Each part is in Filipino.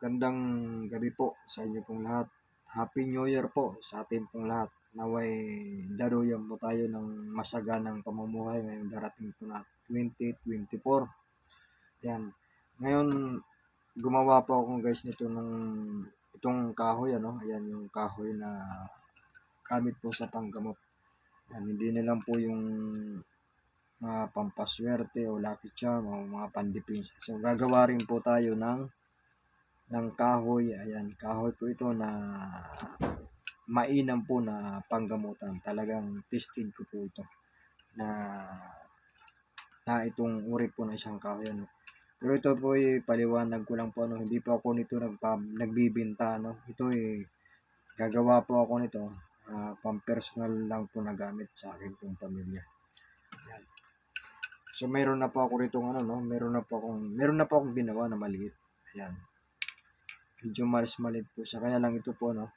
Magandang gabi po sa inyo pong lahat. Happy New Year po sa atin pong lahat. Naway daruyan po tayo ng masaganang pamumuhay ngayong darating po na 2024. Yan. Ngayon, gumawa po ako guys nito nung itong kahoy ano. Ayan yung kahoy na gamit po sa panggamot. Yan, hindi na lang po yung mga pampaswerte o lucky charm o mga pandipinsa. So gagawa rin po tayo ng ng kahoy. Ayan, kahoy po ito na mainam po na panggamutan. Talagang tested ko po ito na na itong uri po ng isang kahoy ano. Pero ito po ay paliwanag ko lang po ano, hindi po ako nito nagpa, nagbibinta ano. Ito ay gagawa po ako nito uh, pang-personal lang po na gamit sa akin pong pamilya. Yan. So meron na po ako rito ano no, meron na po akong meron na po akong ginawa na maliit. Ayan. Medyo malis maliit po siya. Kaya lang ito po no.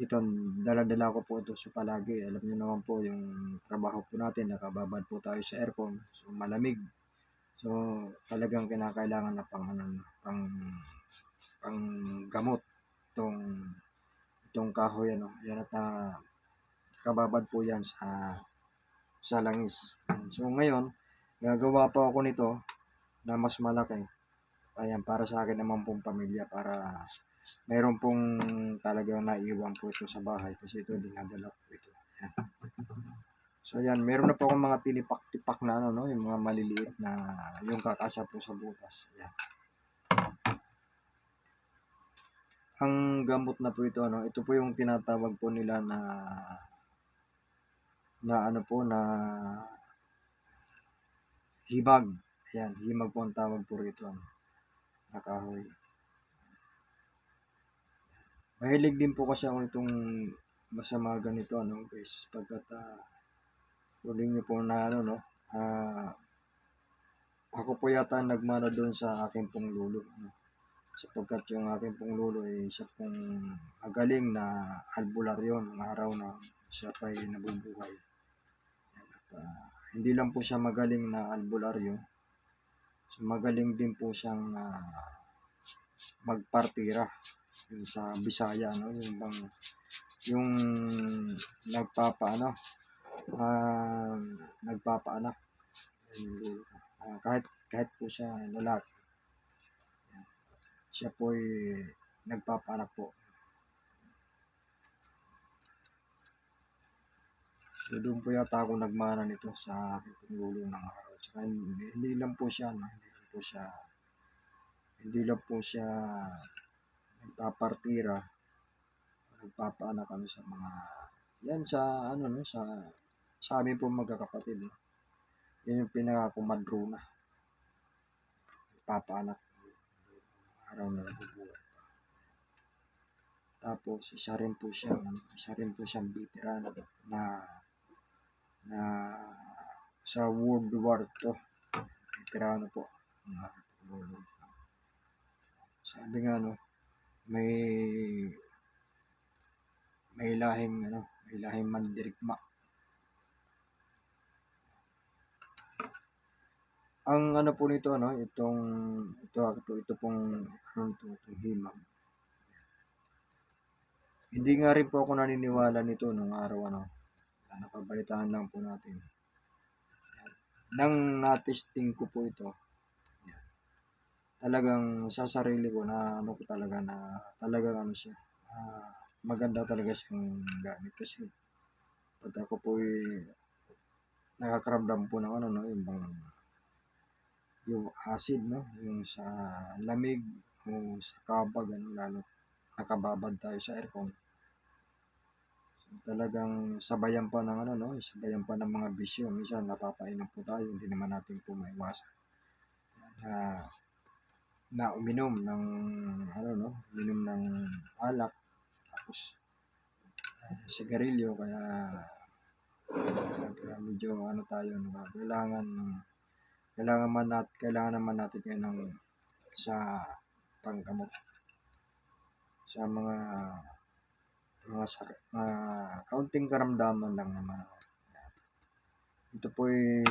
Ito dala-dala ko po ito so palagi. Alam niyo naman po yung trabaho po natin, nakababad po tayo sa aircon. So malamig. So talagang kinakailangan na pang ano pang pang gamot itong itong kahoy ano. Yan at na kababad po yan sa sa langis. So ngayon, gagawa po ako nito na mas malaki. Ayan, para sa akin naman pong pamilya para mayroon pong talagang naiwan po ito sa bahay kasi ito dinadala ko ito. Ayan. So ayan, meron na po akong mga tinipak-tipak na ano, no? yung mga maliliit na yung kakasa po sa butas. Ayan. Ang gamot na po ito, ano, ito po yung tinatawag po nila na na ano po na hibag. Ayan, himag po ang tawag po rito. Ano, na. Mahilig din po kasi ako nitong masama ganito, ano, guys. Pagkat, uh, tuloy niyo po na, ano, no, uh, ako po yata nagmana doon sa aking pong lulo. No? Sapagkat yung aking pong lulo ay isa pong magaling na albularyo ng araw na siya pa ay nabubuhay. At, uh, hindi lang po siya magaling na albularyo, so magaling din po siyang uh, magpartira yung sa Bisaya no? Yung bang yung nagpapa ano uh, nagpapaanak. Uh, kahit kahit po siya lalaki. Siya po ay nagpapaanak po. So doon po yata ako nagmana nito sa aking panglulo ng araw Tsaka hindi, lang po siya no? hindi lang po siya hindi lang po siya nagpapartira. Nagpapaanak kami sa mga yan sa ano no? Sa sa amin po magkakapatid no? yan yung pinakakumadrona nagpapaanak araw na nabubuhay tapos isa rin po siya isa rin po siyang veteran na na sa World War II veterano po sabi nga no may may lahing ano, may lahing mandirigma. Ang ano po nito ano, itong ito ito, ito pong ano ito, itong himam. Hindi nga rin po ako naniniwala nito nung araw ano. Napabalitaan lang po natin. Nang natesting ko po ito, talagang sa sarili ko na ano ko talaga na talagang ano siya uh, maganda talaga siyang gamit. Kasi pag ako po ay nakakaramdam po ng ano no yung bang yung acid no yung sa lamig o sa kabag ano lalo nakababad tayo sa aircon talagang sabayan pa ng ano no? Sabayan pa ng mga bisyo. Minsan napapainom po tayo hindi naman natin po maiwasan. Uh, na uminom ng ano no, uminom ng alak tapos uh, sigarilyo kaya kaya medyo ano tayo no, kailangan kailangan man nat kailangan naman natin ngayon ng sa panggamot. Sa mga mga sa mga kaunting karamdaman lang naman ito po ay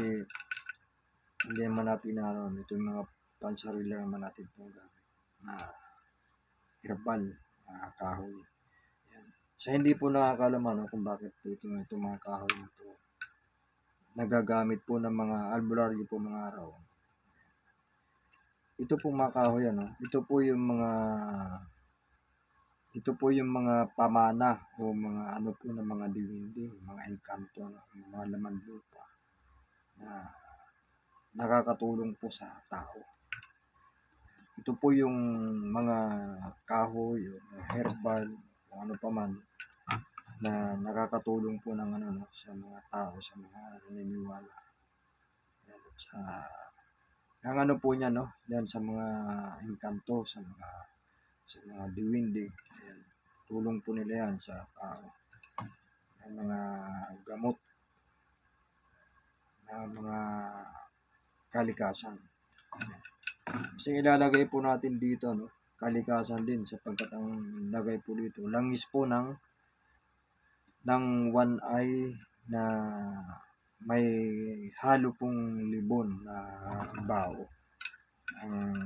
hindi naman natin na ano ito yung mga pansarili naman natin itong gamit na herbal, ah, kahoy. Yan. Sa hindi po nakakaalam ano, kung bakit po ito, itong mga kahoy ito nagagamit po ng mga albularyo po mga araw. Ito po mga kahoy ano, ito po yung mga ito po yung mga pamana o mga ano po ng mga diwindi, mga engkanto, mga laman lupa na nakakatulong po sa tao. Ito po yung mga kahoy, mga herbal, o ano pa man, na nakakatulong po ng ano, no, sa mga tao, sa mga naniniwala. Yan, sa, ang ano po niya, no, yan sa mga engkanto, sa mga sa mga diwindi. Ayan, tulong po nila yan sa tao. Ang mga gamot na mga kalikasan. Kasi ilalagay po natin dito, no, kalikasan din sapagkat ang lagay po dito, langis po ng ng one eye na may halo pong libon na bao ang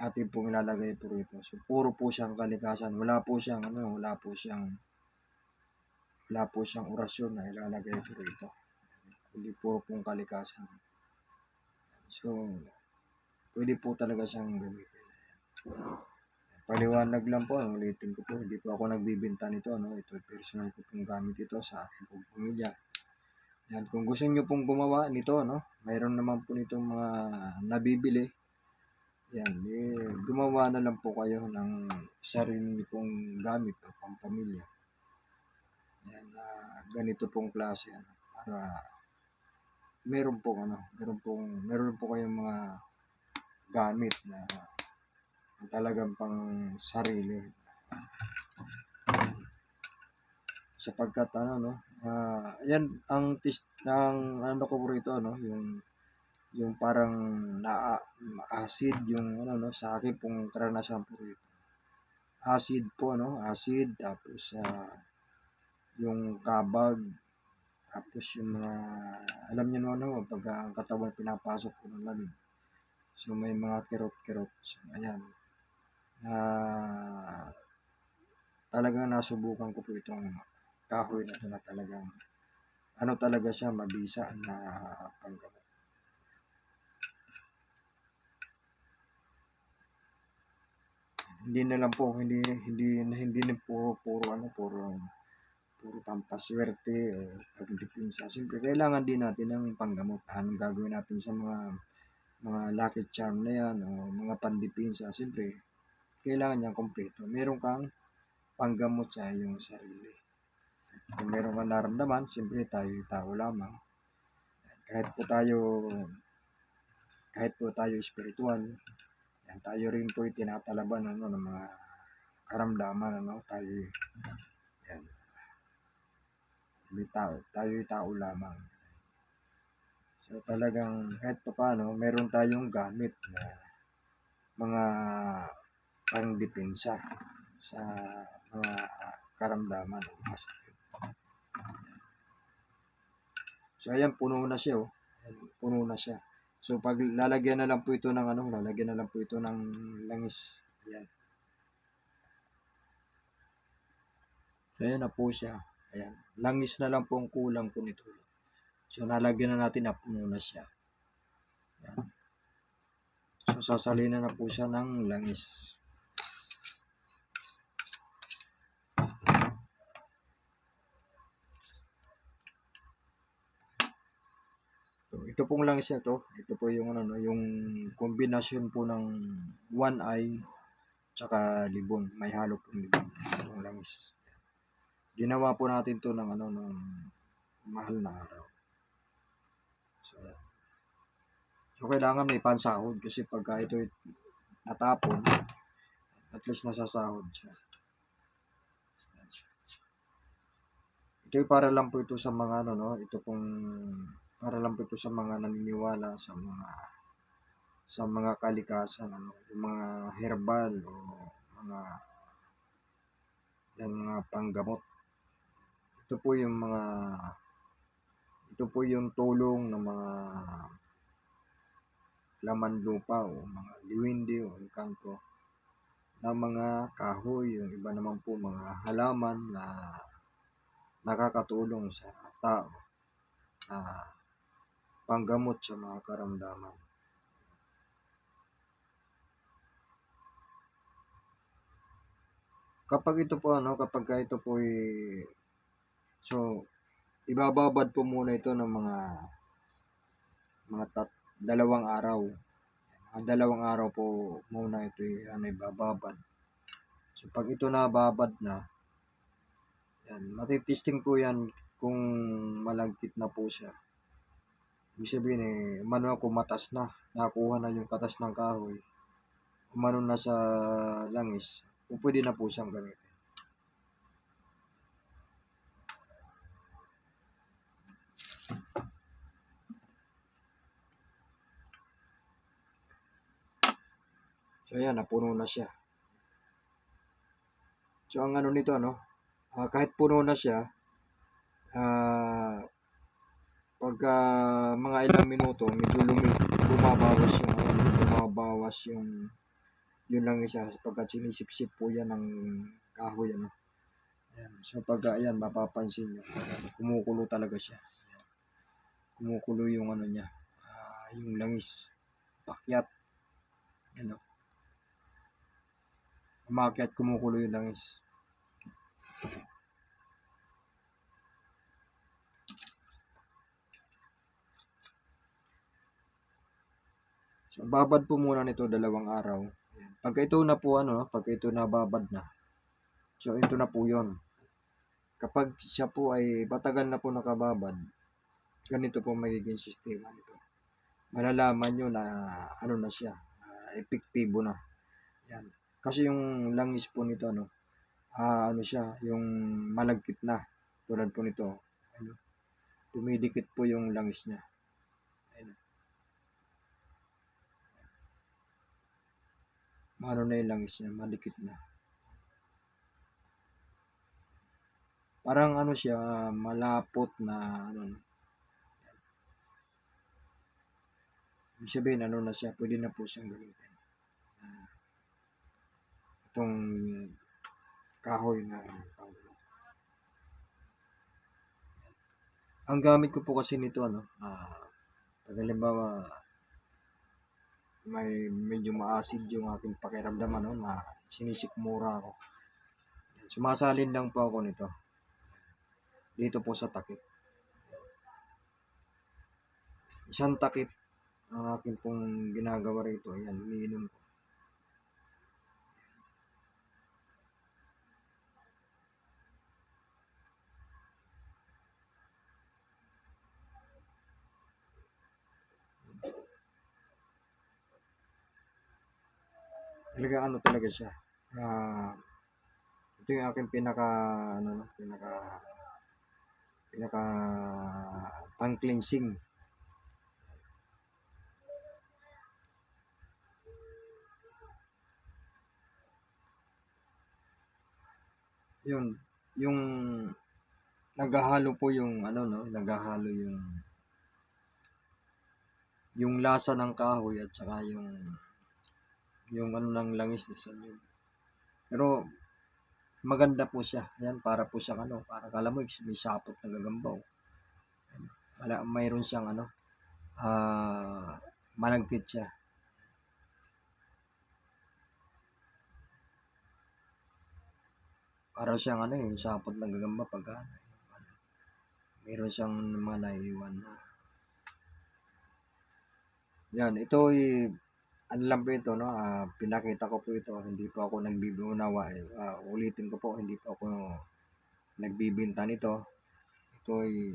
atin pong ilalagay po rito. So, puro po siyang kalikasan. Wala po siyang, ano, wala po siyang, wala po siyang orasyon na ilalagay po rito. Kundi puro pong kalikasan. So, pwede po talaga siyang gamitin. Paliwanag lang po, ano, ulitin ko po, hindi po ako nagbibenta nito, no? Ito, personal ko pong gamit ito sa aking pong pamilya. Yan, kung gusto niyo pong gumawa nito, no? Mayroon naman po nitong mga nabibili. Yan, eh, gumawa na lang po kayo ng sarili pong gamit o pampamilya. Yan, uh, ganito pong klase, ano, para meron po ano, meron pong meron po kayong mga gamit na talagang pang sarili. Sapagkat ano no, ah, yan ang test ng ano ko po rito ano, yung yung parang na acid yung ano no sa akin pong karanasan po rito. Acid po no, acid tapos ah, yung kabag tapos yung mga alam niyo no ano pag ang katawan pinapasok po ng lamig. So may mga kirot-kirot. So, ayan. Ah, talagang nasubukan ko po itong kahoy na ito na talagang ano talaga siya mabisa na panggamot. Hindi na lang po hindi hindi hindi na puro puro ano puro puro pampaswerte o pagdipinsa. Siyempre, kailangan din natin ng panggamot. Anong gagawin natin sa mga mga lucky charm na yan o mga pandipinsa. Siyempre, kailangan niyang kompleto. Meron kang panggamot sa iyong sarili. Kung meron kang naramdaman, siyempre tayo tao lamang. Kahit po tayo kahit po tayo spiritual, yan, tayo rin po tinatalaban ano, ng mga karamdaman. Ano, tayo, yan, tao, tayo tao lamang. So talagang kahit pa paano, meron tayong gamit na mga pangdepensa sa mga karamdaman o mga sakit. So ayan, puno na siya oh. Ayan, puno na siya. So pag lalagyan na lang po ito ng ano, lalagyan na lang po ito ng langis. Ayan. So ayan na po siya. Ayan. Langis na lang po ang kulang po nito. So nalagyan na natin na puno na siya. Ayan. So sasalina na po siya ng langis. So, ito pong langis na to, ito po yung ano, no, yung kombinasyon po ng one eye tsaka libon. May halo pong libon, yung langis. Ginawa po natin to ng ano, ng mahal na araw. So, so kailangan may pansahod kasi pagka ito natapon, at least nasasahod siya. Ito para lang po ito sa mga ano, no, ito pong para lang po sa mga naniniwala sa mga sa mga kalikasan ano yung mga herbal o mga yan mga panggamot. Ito po yung mga ito po yung tulong ng mga laman lupa o mga liwindi o engkanto ng mga kahoy, yung iba naman po mga halaman na nakakatulong sa tao na panggamot sa mga karamdaman. Kapag ito po ano, kapag ka ito po so ibababad po muna ito ng mga mga tat, dalawang araw. Mga dalawang araw po muna ito ano, ibababad. So pag ito nababad na, yan, matitisting po yan kung malagkit na po siya. Ibig sabihin eh, umano kung matas na, nakuha na yung katas ng kahoy, umano na sa langis, kung pwede na po siyang gamitin. So ayan, napuno na siya. So ang ano nito ano, ah, kahit puno na siya, ah, pagka mga ilang minuto, medyo lumi, bumabawas yung ano, bumabawas yung yun lang isa pagka sinisip-sip po yan ng kahoy ano. Ayan. So pagka ayan, mapapansin nyo, kumukulo talaga siya. Ayan. Kumukulo yung ano niya, ah, yung langis, pakyat. Ano. Umakyat, kumukulo yung langis. Babad po muna nito dalawang araw. Pagka ito na po ano, pagka ito nababad na. So, ito na po yon. Kapag siya po ay matagal na po nakababad, ganito po magiging sistema nito. Malalaman nyo na ano na siya, ah, epektibo na. Yan. Kasi yung langis po nito, ano, ah, ano siya, yung malagkit na. Tulad po nito, ano, dumidikit po yung langis niya. Ayun. Ano na yung langis niya, malikit na. Parang ano siya, malapot na ano. no. Ibig sabihin, ano na siya, pwede na po siyang gamitin. Ah, itong kahoy na panggulo. Ang gamit ko po kasi nito, ano, ah, pag halimbawa, may medyo maasid yung aking pakiramdam, ano, na sinisikmura ako. Sumasalin lang po ako nito. Dito po sa takip. Isang takip ang aking pong ginagawa rito. Ayan, umiinom ko. Talaga ano talaga siya. Ah, ito yung aking pinaka ano no, pinaka pinaka pang cleansing. Yun, yung naghahalo po yung ano no, naghahalo yung yung lasa ng kahoy at saka yung yung ano ng langis na sa yun. Pero maganda po siya. Ayan, para po siyang ano, para kala mo may sapot na gagambaw. Wala, mayroon siyang ano, ah, malagkit siya. Para siyang ano yung sapot na gagamba pag ano, ano, mayroon siyang mga naiiwan na yan, ito ay ano lang po ito, no? ah, pinakita ko po ito, hindi po ako nagbibunawa. Eh. Ah, ulitin ko po, hindi po ako nagbibinta nito. Ito ay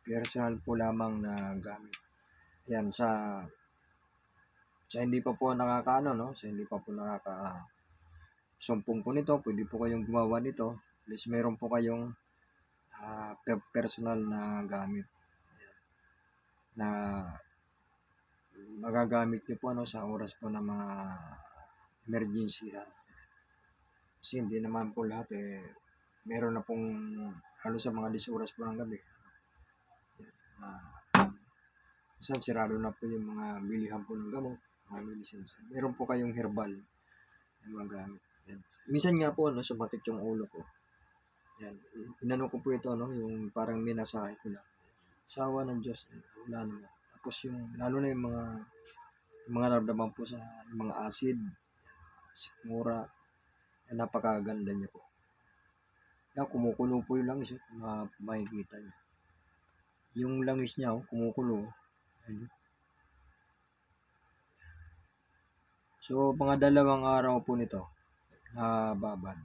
personal po lamang na gamit. Yan, sa sa hindi pa po nakakaano, no? Sa hindi pa po nakaka sumpong po nito, pwede po kayong gumawa nito. At least meron po kayong ah, pe- personal na gamit. Ayan. Na magagamit nyo po ano, sa oras po ng mga emergency. Ha? Kasi hindi naman po lahat eh, meron na pong halos sa mga 10 oras po ng gabi. Yan, na minsan sirado na po yung mga bilihan po ng gamot, mga medicines. Meron po kayong herbal yung mga gamit. Yan. Minsan nga po, ano, sumakit yung ulo ko. Yan. Inano ko po ito, ano, yung parang minasahe ko lang. Sawa ng Diyos, yan. wala naman. Tapos yung, lalo na yung mga, yung mga naramdaman po sa, mga acid, sikmura, yan, napakaganda niya po. Yan, kumukulo po yung langis, eh, kung ma- makikita niyo. Yung langis niya, oh, kumukulo. Ayun. So, mga dalawang araw po nito na babad.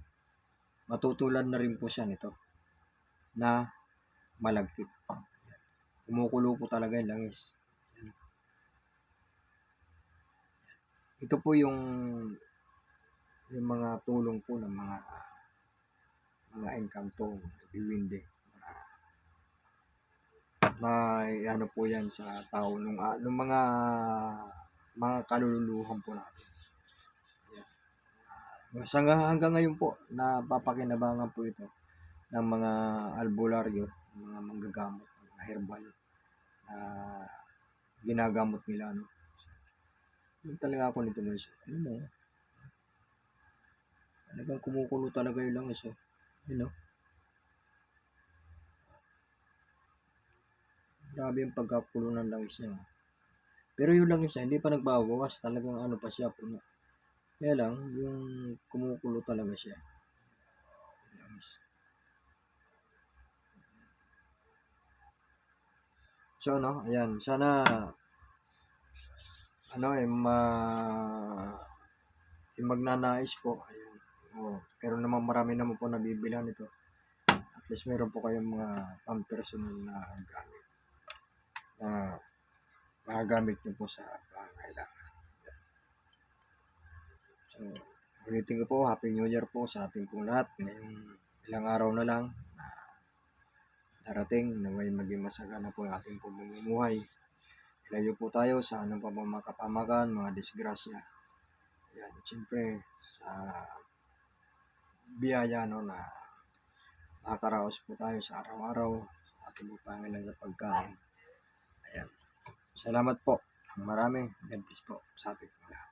Matutulan na rin po siya nito na malagkit. Kumukulo po talaga yung langis. Yan. Ito po yung yung mga tulong po ng mga mga engkanto, biwinde. Na ano po yan sa tao nung, ah, nung mga mga kaluluhan po natin. Ayan. So, hanggang, hanggang ngayon po, napapakinabangan po ito ng mga albularyo, mga manggagamot, mga herbal na ginagamot nila. No? Talaga ako nito guys. Ano mo? Talagang kumukulo talaga yung langis. Oh. You know? Grabe yung pagkakulo ng langis niya. oh. Pero yung langis niya, hindi pa nagbabawas. Talagang ano pa siya, puno. Kaya lang, yung kumukulo talaga siya. Langis. So, ano, ayan, sana, ano, eh, ma, yung magnanais po, ayan, oh, pero naman marami naman po nabibilan ito. At least meron po kayong mga pang-personal na gamit na magagamit nyo po sa pangailangan. So, ulitin ko po, Happy New Year po sa ating pong lahat. Ngayong ilang araw na lang na darating na may maging masagana po ang ating pamumuhay. Ilayo po tayo sa anong pa bang makapamakan, mga disgrasya. Ayan, at syempre, sa biyaya no, na makakaraos po tayo sa araw-araw sa ating Panginoon sa pagkain. Ayan. Salamat po. Ang maraming God bless po sa ating lahat.